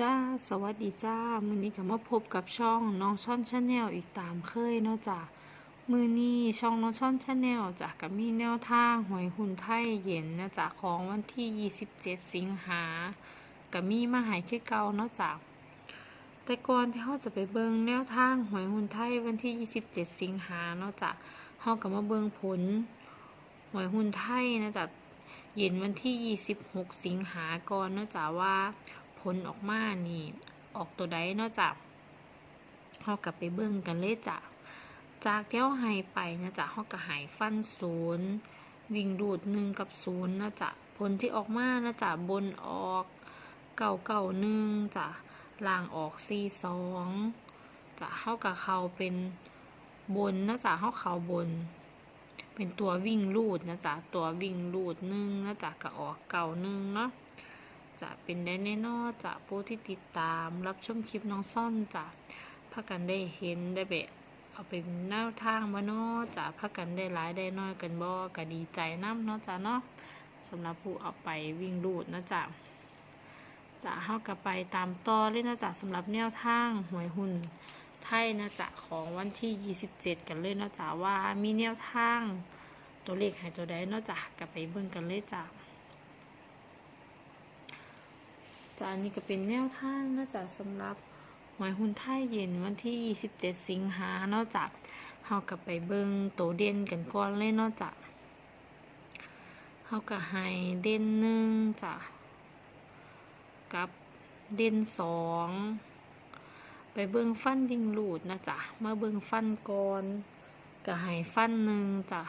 จ้าสวัสดีจ้ามือนี้ก็มาพบกับช่องน้องช่อนชาแนลอีกตามเคยเนาะจ้ะมื้อนี้ช่องน้องช่อนชาแนลจ้ะก็มีแนวทางหวยหุ้นไทยเย็นนะจ้ะของวันที่ 27 สิงหาก็มีมาให้คือเก่าเนาะจ้ะแต่ก่อนที่เฮาจะไปเบิงแนวทางหวยหุ้นไทยวันที่ 27 สิงหาเนาะจ้ะเฮาก็มาเบิงผลหวยหุ้นไทยนะจ้ะเย็นวันที่ 26 สิงหาก่อนเนาะจ้ะว่า ผลออกมานี่ออกตัวใดนาะจ้ะเฮากลับไปเบิ่งกันเลยจ้ะจากเที่เฮาให้ไปนะจ้ะเฮาก็หายฟันศูนย์วิ่งดูดหนึ่งกับศูนย์นะจ้ะผลที่ออกมานะจ้ะบนออกเก่าเก่าหนึ่งจ้ะล่างออกสี่สองจ้ะเฮากับเขาเป็นบนนะจ้ะเฮาเขาบน เป็นตัววิ่งลูดนะจ๊ะตัววิ่งลูดหนึ่งนะจ๊ะก็ออกเก่าหนึ่งเนาะ จะเป็นได้แน่นอนจะผู้ที่ติดตามรับชมคลิปน้องซ่อนจะพากันได้เห็นได้แบบเอาเป็นแนวทางมาเนาะจะพากันได้หลายได้น้อยกันบ่ก็ดีใจน้ำเนาะจ้ะเนาะสำหรับผู้เอาไปวิ่งรูดนะจ๊ะจะเข้ากับไปตามต่อเลยนะจ๊ะสำหรับแนวทางหวยหุ่นไทยนะจ๊ะของวันที่ 27 กันเลยเนาะจ๊ะว่ามีแนวทางตัวเลขให้ตัวใดเนาะจ๊ะกับไปเบิ่งกันเลยจ้ะ จ้าอันนี้ก็เป็นแนวทางนะจ๊ะสำหรับหวยหุ้นไทยเย็นวันที่ 27 สิงหาเนาะจ้ะเฮากับไปเบิ่งโตเด่นกันก่อนเลยเนาะจ้ะเฮาก็ให้เด่นหนึ่งจ้ะกับเด่นสองไปเบิ่งฟันดิงลูดนะจ๊ะมาเบิ่งฟันก่อนก็ให้ฟันหนึ่งจ้ะ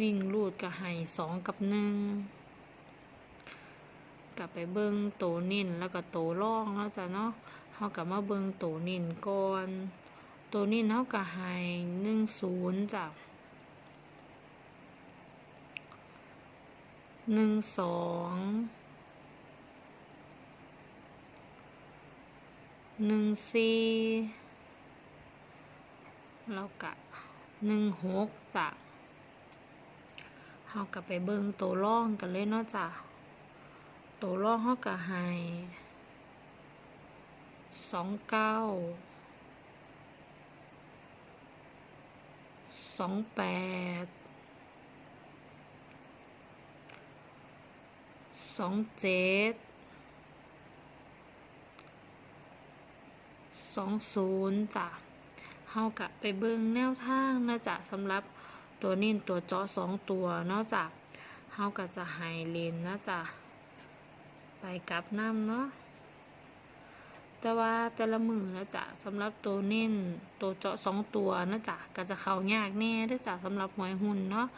วิ่งลูดก็ให้สองกับหนึ่ง กลับไปเบิ่งโตนิ่นแล้วก็โตร่องแล้วจ้ะเนาะเฮากลับมาเบิ่งโตนิ่นก่อนโตนิ่นเฮาก็ให้หนึ่งศูนย์จ้ะหนึ่งสองหนึ่งสี่แล้วก็หนึ่งหกจ้ะเฮากลับไปเบิ่งโตร่องกันเลยเนาะจ้ะ ตัวรองเขาก็ให้สองเก้าสองแปดสองเจ็ดสองศูนย์จ้ะเฮากะไปเบิ่งแนวทางนะจ๊ะสำหรับตัวนิ่นตัวเจาะสองตัวนอกจากเฮากะจะให้เลนนะจ๊ะ ไปกลับน้ำเนาะแต่ว่าแต่ละมือนะจ๊ะสำหรับตัวเน้นตัวเจาะสองตัวนะจ๊ะก็จะเข้ายากแน่ด้วยจ้ะสำหรับหวยหุ่นเนาะ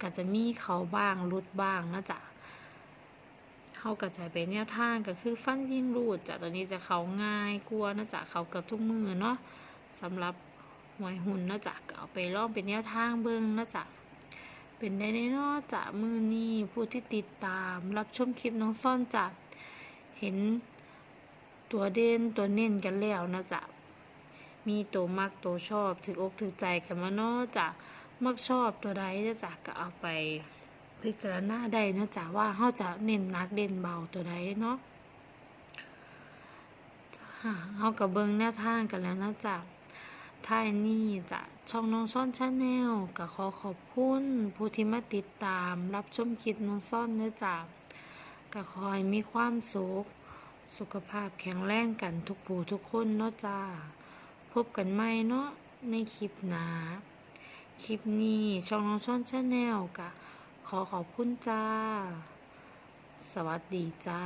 ก็จะมีเขาบ้างรุดบ้างนะจ๊ะเขาก็จะเป็นแนวทางก็คือฟันยิงรูดจ้ะตัวนี้จะเขาง่ายกลัวนะจ๊ะเขาเกือบทุกมือเนาะสำหรับหวยหุ่นนะจ๊ะก็เอาไปลองเป็นแนวทางเบิ้งนะจ๊ะ เป็นได้แน่นอนจากมือนี้ผู้ที่ติดตามรับชมคลิปน้องซ่อนจากเห็นตัวเด่นตัวเน้นกันแล้วนะจ๊ะมีตัวมักตัวชอบถืออกถือใจกันมาเนาะจากมักชอบตัวใดนะจ๊ะก็เอาไปพิจารณาได้นะจ๊ะว่าเขาจะเน้นนักเด่นเบาตัวใดเนาะเขากับเบิงแนวทางกันแล้วนะจ๊ะ ท้ายนี้จะช่องน้องซ่อนชาแนลก็ขอขอบคุณผู้ที่มาติดตามรับชมคลิปน้องซ่อนเนื้อจากก็ขอให้มีความสุข สุขภาพแข็งแรงกันทุกผู้ทุกคนเนาะจ้า พบกันใหม่เนาะในคลิปหน้าคลิปนี้ช่องน้องซ่อนชาแนลก็ขอขอบคุณจ้า สวัสดีจ้า